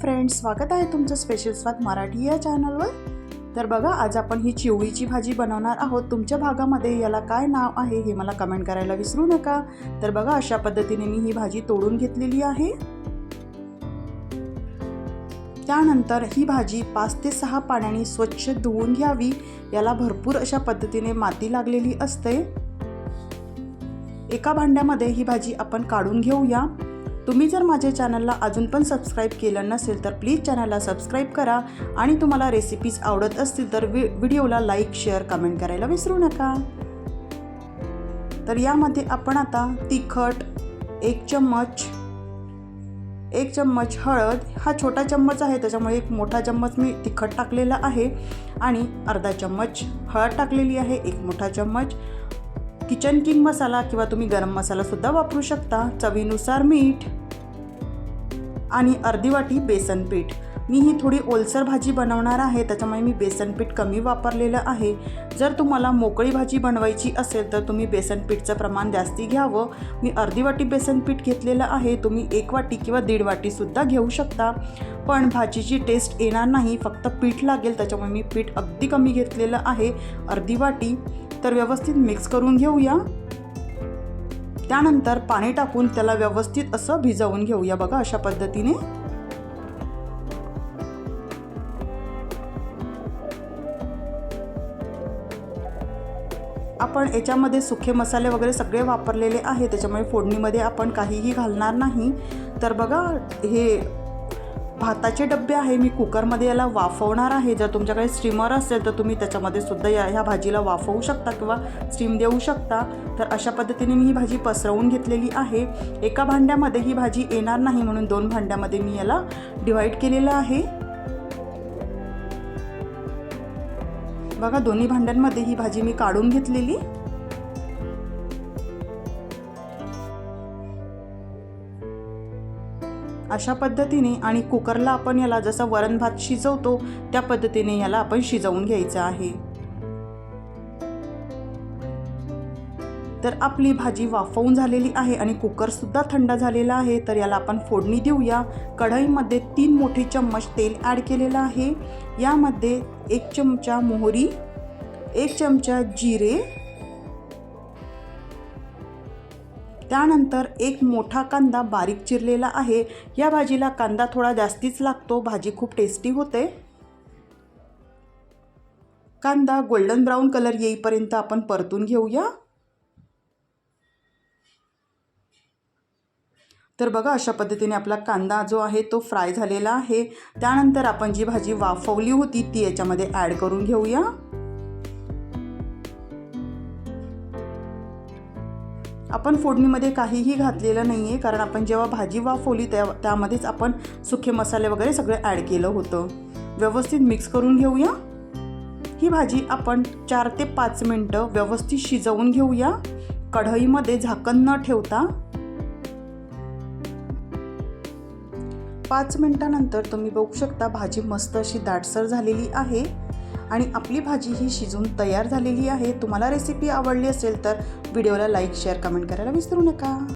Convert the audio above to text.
Friends स्वागत आहे तुमचं स्पेशल स्वाद मराठी या चॅनलवर तर बघा आज आपण ही चिवळीची भाजी बनवणार आहोत. तुमच्या भागामध्ये याला काय नाव आहे हे मला कमेंट करायला विसरू नका. तर बघा अशा पद्धतीने मी ही भाजी तोडून घेतलेली आहे. त्यानंतर ही भाजी पाच ते सहा पाण्याने स्वच्छ धुवून घ्यावी. याला भरपूर अशा पद्धतीने माती लागलेली असते. एका भांड्यामध्ये ही भाजी आपण काढून घेऊया. तुम्ही जर माझ्या चॅनलला अजून पण सबस्क्राईब केलं नसेल तर प्लीज चॅनलला सबस्क्राईब करा. आणि तुम्हाला रेसिपीज आवडत असतील तर वि व्हिडिओला लाईक शेअर कमेंट करायला विसरू नका. तर यामध्ये आपण आता तिखट एक चम्मच एक चम्मच हळद हा छोटा चम्मच आहे त्याच्यामुळे एक मोठा चम्मच मी तिखट टाकलेला आहे. आणि अर्धा चम्मच हळद टाकलेली आहे एक मोठा चम्मच. किचन किंग मसाला किंवा तुम्ही गरम मसालासुद्धा वापरू शकता. चवीनुसार मीठ आणि अर्धी वाटी बेसन पीठ. मी ही थोडी ओलसर भाजी बनवणार आहे त्याच्यामुळे मी बेसन पीठ कमी वापरलेलं आहे. जर तुम्हाला मोकळी भाजी बनवायची असेल तर तुम्ही बेसन पीठचं प्रमाण जास्ती घ्यावं. मी अर्धी वाटी बेसन पीठ घेतलेलं आहे तुम्ही एक वाटी किंवा दीड वाटीसुद्धा घेऊ शकता. पण भाजीची टेस्ट येणार नाही फक्त पीठ लागेल त्याच्यामुळे मी पीठ अगदी कमी घेतलेलं आहे. अर्धी वाटी तर व्यवस्थित मिक्स करून घेऊया. त्यानंतर पाणी टाकून त्याला व्यवस्थित असं भिजवून घेऊया बघा अशा पद्धतीने. आपण याच्यामध्ये सुखे मसाले वगैरे सगळे वापरलेले आहे त्याच्यामुळे फोडणीमध्ये आपण काहीही घालणार नाही. तर बघा हे भाताचे डबे आहे मी कुकरमध्ये याला वाफवणार आहे. जर तुमच्याकडे स्टीमर असेल तर तुम्ही त्याच्यामध्ये सुद्धा या ह्या भाजीला वाफवू शकता किंवा स्टीम देऊ शकता. तर अशा पद्धतीने मी ही भाजी पसरवून घेतलेली आहे. एका भांड्यामध्ये ही भाजी येणार नाही म्हणून दोन भांड्यामध्ये मी याला डिवाईड केलेलं आहे. बघा दोन्ही भांड्यांमध्ये ही भाजी मी काढून घेतलेली. अशा पद्धतीने आणि कुकरला आपण याला जसं वरण भात शिजवतो त्या पद्धतीने याला आपण शिजवून घ्यायचं आहे. तर आपली भाजी वाफवून झालेली आहे आणि कुकरसुद्धा थंड झालेला आहे तर याला आपण फोडणी देऊया. कढईमध्ये तीन मोठे चम्मच तेल ॲड केलेलं आहे. यामध्ये एक चमचा मोहरी एक चमचा जिरे त्यानंतर एक मोठा कांदा बारीक चिरलेला आहे. या भाजीला कांदा थोडा जास्तीच लागतो. भाजी खूप टेस्टी होते. कांदा गोल्डन ब्राऊन कलर येईपर्यंत आपण परतून घेऊया. तर बघा अशा पद्धतीने आपला कांदा जो आहे तो फ्राय झालेला आहे. त्यानंतर आपण जी भाजी वाफवली होती ती याच्यामध्ये ॲड करून घेऊया. आपण फोडणीमध्ये काहीही घातलेलं नाही आहे कारण आपण जेव्हा भाजी वाफवली त्या त्यामध्येच आपण सुखे मसाले वगैरे सगळं ॲड केलं होतं. व्यवस्थित मिक्स करून घेऊया. ही भाजी आपण चार ते पाच मिनटं व्यवस्थित शिजवून घेऊया. कढईमध्ये झाकण न ठेवता पाच मिनटानंतर तुम्ही बघू शकता भाजी मस्त अशी दाटसर झालेली आहे. आणि आपली भाजी ही शिजून तयार झालेली आहे. तुम्हाला रेसिपी आवडली असेल तर व्हिडिओला लाईक शेअर कमेंट करायला विसरू नका.